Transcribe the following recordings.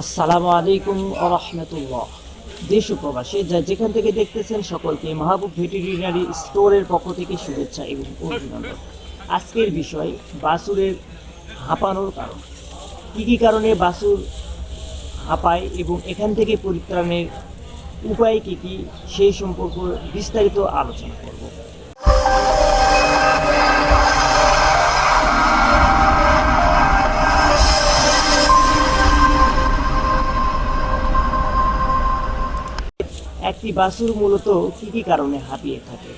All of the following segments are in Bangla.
আসসালামু আলাইকুম রহমতুল্লাহ। দেশ প্রবাসী যা যেখান থেকে দেখতেছেন সকলকে মাহবুব ভেটেরিনারি স্টোরের পক্ষ থেকে শুভেচ্ছা এবং অভিনন্দন। আজকের বিষয় বাসুরের হাঁপানোর কারণ। কী কী কারণে বাসুর হাঁপায় এবং এখান থেকে পরিত্রাণের উপায় কী কী সেই সম্পর্ক বিস্তারিত আলোচনা করব। একটি বাসুর মূলত কী কী কারণে হাঁপিয়ে থাকে।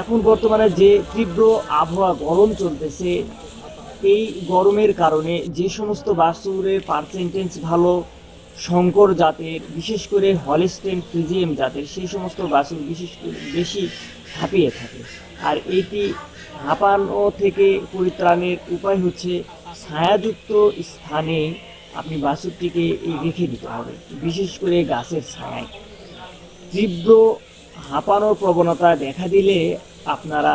এখন বর্তমানে যে তীব্র আবহাওয়া গরম চলতেছে, এই গরমের কারণে যে সমস্ত বাসুরের পার্সেন্টেজ ভালো, শঙ্কর জাতের, বিশেষ করে হলেস্টেন ফ্রিজিয়াম জাতের, সেই সমস্ত বাসুর বিশেষ বেশি হাঁপিয়ে থাকে। আর এটি হাঁপানো থেকে পরিত্রাণের উপায় হচ্ছে ছায়াযুক্ত স্থানে আপনি বাসুরটিকে রেখে দিতে হবে, বিশেষ করে গাছের ছায়ায়। তীব্র হাঁপানোর প্রবণতা দেখা দিলে আপনারা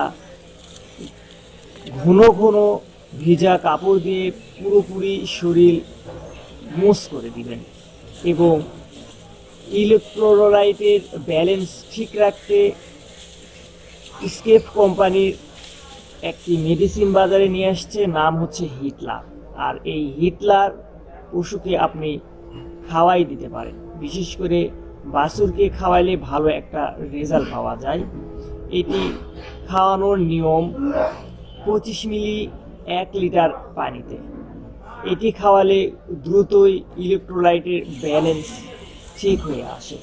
ঘন ঘন ভিজা কাপড় দিয়ে পুরোপুরি শরীর মোস করে দিবেন এবং ইলেকট্রোলাইটের ব্যালেন্স ঠিক রাখতে স্কেপ কোম্পানির একটি মেডিসিন বাজারে নিয়ে আসছে, নাম হচ্ছে হিটলার। আর এই হিটলার পশুকে আপনি খাওয়াই দিতে পারেন। বিশেষ করে বাছুরকে খাওয়াইলে ভালো একটা রেজাল্ট পাওয়া যায়। এটি খাওয়ানোর নিয়ম পঁচিশ মিলি এক লিটার পানিতে। এটি খাওয়ালে দ্রুতই ইলেকট্রোলাইটের ব্যালেন্স ঠিক হয়ে আসে।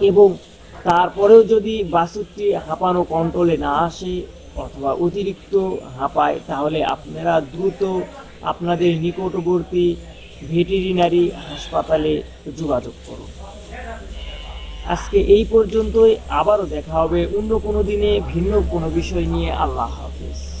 এবং তারপরেও যদি বাছুরটি হাঁপানো কন্ট্রোলে না আসে অথবা অতিরিক্ত হাঁপায়, তাহলে আপনারা দ্রুত আপনাদের নিকটবর্তী ভেটেরিনারি হাসপাতালে যোগাযোগ করুন। আজকে এই পর্যন্তই, আবারও দেখা হবে অন্য কোনো দিনে ভিন্ন কোনো বিষয় নিয়ে। আল্লাহ হাফিজ।